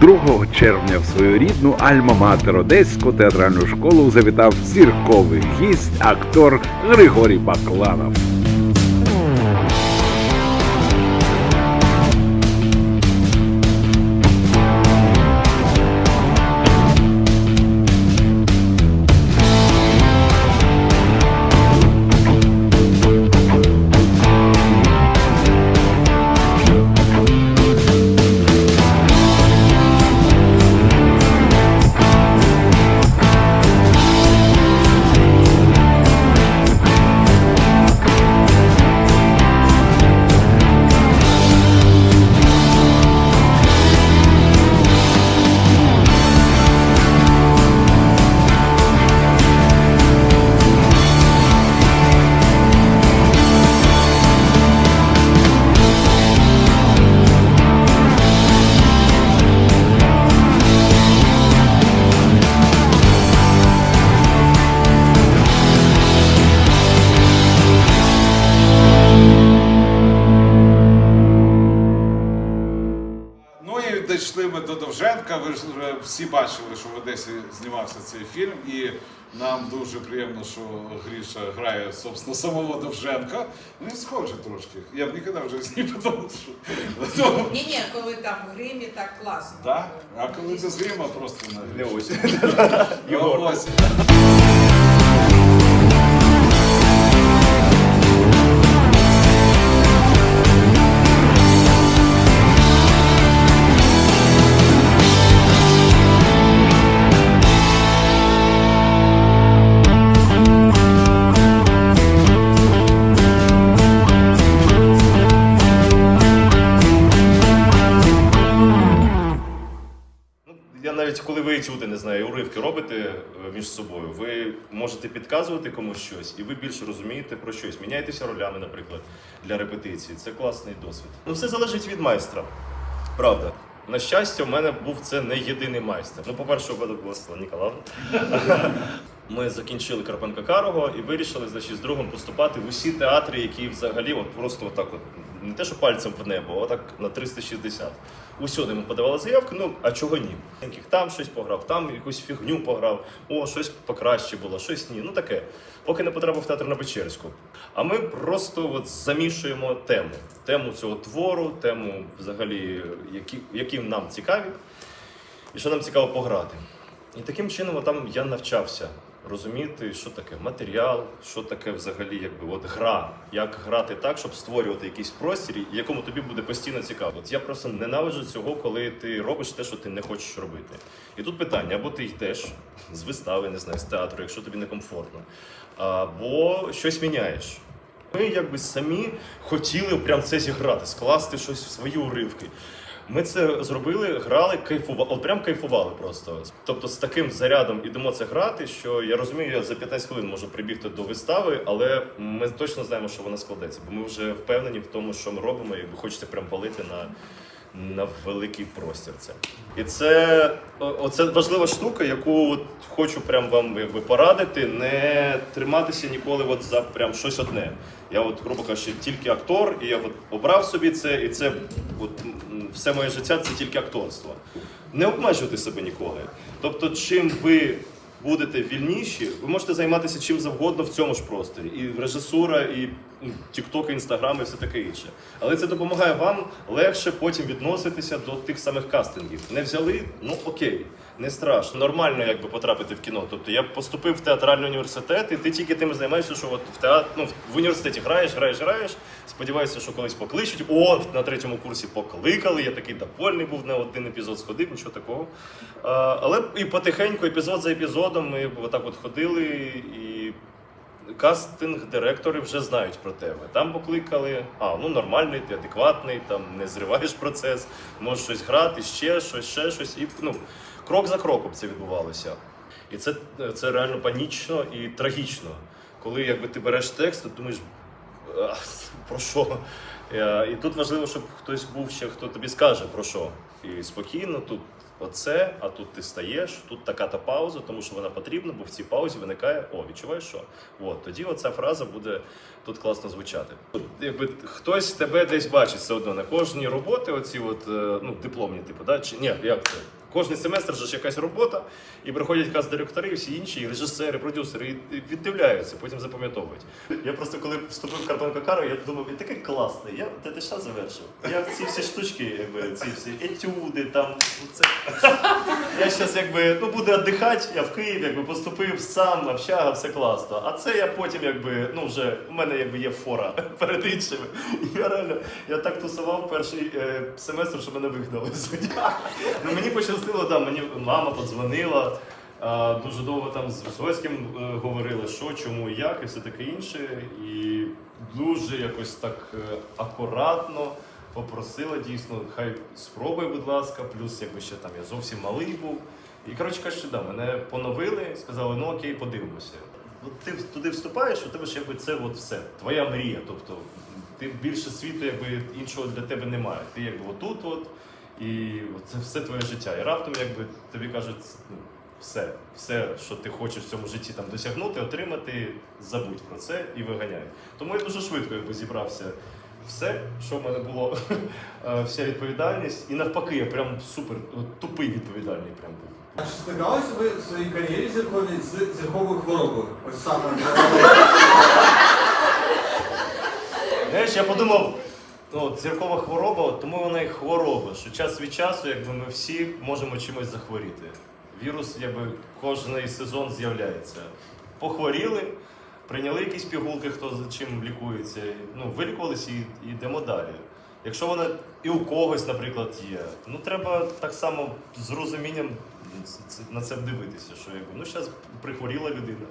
2 червня в свою рідну Альма-Матер Одеську театральну школу завітав зірковий гість, актор Григорій Бакланов. Дійшли ми до Довженка. Ви ж вже всі бачили, що в Одесі знімався цей фільм, і нам дуже приємно, що Гріша грає собственно, самого Довженка. Ну і схоже трошки. Я б ніколи вже з ним подумав, що Ну, Ні, ні, коли там в гримі так класно. Так? А коли це грима просто на Не ось. ви етюди, не знаю, уривки робите е, між собою, ви можете підказувати комусь щось, і ви більше розумієте про щось. Міняєтеся ролями, наприклад, для репетиції. Це класний досвід. Ну, все залежить від майстра. Правда. На щастя, у мене був це не єдиний майстер. Ну, по-перше, у мене була Ніколаївна. Ми закінчили Карпенка Карого і вирішили, значить, з другом поступати в усі театри, які взагалі от просто отак от, не те, що пальцем в небо, а отак на 360. Усюди ми подавали заявки, ну а чого ні? Там щось пограв, там якусь фігню пограв, о, щось покраще було, щось ні. Ну таке. Поки не потрапив в театр на Печерську. А ми просто от замішуємо тему. Тему цього твору, тему взагалі, які, яким нам цікаві, і що нам цікаво пограти. І таким чином там я навчався розуміти, що таке матеріал, що таке взагалі якби от гра, як грати так, щоб створювати якийсь простір, якому тобі буде постійно цікаво. От я просто ненавиджу цього, коли ти робиш те, що ти не хочеш робити. І тут питання: або ти йдеш з вистави, не знаю, з театру, якщо тобі некомфортно, або щось міняєш. Ми якби самі хотіли прям це зіграти, скласти щось в свої уривки. Ми це зробили, грали, кайфували, от прям кайфували просто. Тобто з таким зарядом ідемо це грати, що я розумію, я за 15 хвилин можу прибігти до вистави, але ми точно знаємо, що вона складеться, бо ми вже впевнені в тому, що ми робимо, і хочеться прям палити на, на великий простір. Це. І це оце важлива штука, яку от хочу прям вам якби порадити, не триматися ніколи от за прям щось одне. Я от, грубо кажучи, тільки актор, і я от обрав собі це, і це от, все моє життя це тільки акторство. Не обмежуйте себе ніколи. Тобто, чим ви будете вільніші, ви можете займатися чим завгодно в цьому ж просторі. І режисура, і тікток, і інстаграм, і все таке інше. Але це допомагає вам легше потім відноситися до тих самих кастингів. Не взяли? Ну окей, не страшно. Нормально якби потрапити в кіно. Тобто я поступив в театральний університет, і ти тільки тим займаєшся, що от в театр, ну, в університеті граєш, граєш, граєш. Сподіваюся, що колись покличуть. О, на третьому курсі покликали. Я такий довольний був на один епізод сходив, нічого такого. А, але і потихеньку, епізод за епізодом, ми отак от ходили і. Кастинг-директори вже знають про тебе. Там покликали, а ну нормальний, ти адекватний, там не зриваєш процес, можеш щось грати, ще щось, ще щось. І ну, крок за кроком це відбувалося. І це, це реально панічно і трагічно. Коли якби ти береш текст, ти думаєш, про що? І тут важливо, щоб хтось був ще, хто тобі скаже про що. і спокійно. Тут оце, а тут ти стаєш, тут така-то пауза, тому що вона потрібна, бо в цій паузі виникає о, відчуваєш що? От тоді оця фраза буде тут класно звучати. Якби хтось тебе десь бачить все одно на кожній роботи, оці от е, ну дипломні, типу, да? Чи ні, як це? Кожний семестр же ж якась робота, і приходять каз-директори, всі інші, і режисери, продюсери, і віддивляються, потім запам'ятовують. Я просто коли вступив в Карпенко Каро, я думав, він такий класний. Я ТТШ завершив. Я ці всі штучки, якби ці всі етюди, там це. Я зараз якби ну буду віддихати, я в Київ якби поступив сам, общага, все класно. А це я потім, якби, ну вже у мене якби є фора перед іншими. Я реально я так тусував перший е, семестр, що мене вигнали з суддя. Пощастило, там мені мама подзвонила. А, дуже довго там з Висоцьким е, говорили, що, чому, як і все таке інше. І дуже якось так е, акуратно попросила дійсно, хай спробуй, будь ласка, плюс якби ще там я зовсім малий був. І коротше кажучи, да, мене поновили, сказали, ну окей, подивимося. От ти туди вступаєш, у тебе ж якби це от все, твоя мрія. Тобто ти більше світу, якби іншого для тебе немає. Ти якби отут, от, і це все твоє життя. І раптом, якби тобі кажуть, ну, все, все, що ти хочеш в цьому житті там досягнути, отримати, забудь про це і виганяй. Тому я дуже швидко якби зібрався все, що в мене було, е, вся відповідальність. І навпаки, я прям супер тупий відповідальний прям був. А чи стикалися ви в своїй кар'єрі зірковій з зірковою хворобою? Ось саме. Знаєш, я подумав, ну, зіркова хвороба, тому вона і хвороба, що час від часу, якби ми всі можемо чимось захворіти. Вірус, якби кожний сезон з'являється. Похворіли, прийняли якісь пігулки, хто за чим лікується. Ну, вилікувалися і, йдемо далі. Якщо вона і у когось, наприклад, є, ну треба так само з розумінням на це дивитися, що якби, ну зараз прихворіла людина,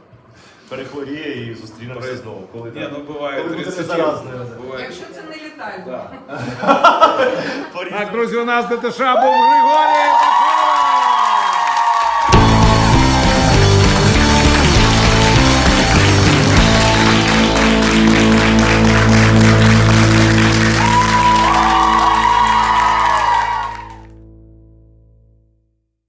перехворіє і зустрінемося знову. Коли Ні, ну буває Коли буде 30 заразне. Буває. Якщо це не літає. Да. Так, друзі, у нас ДТШ був Григорій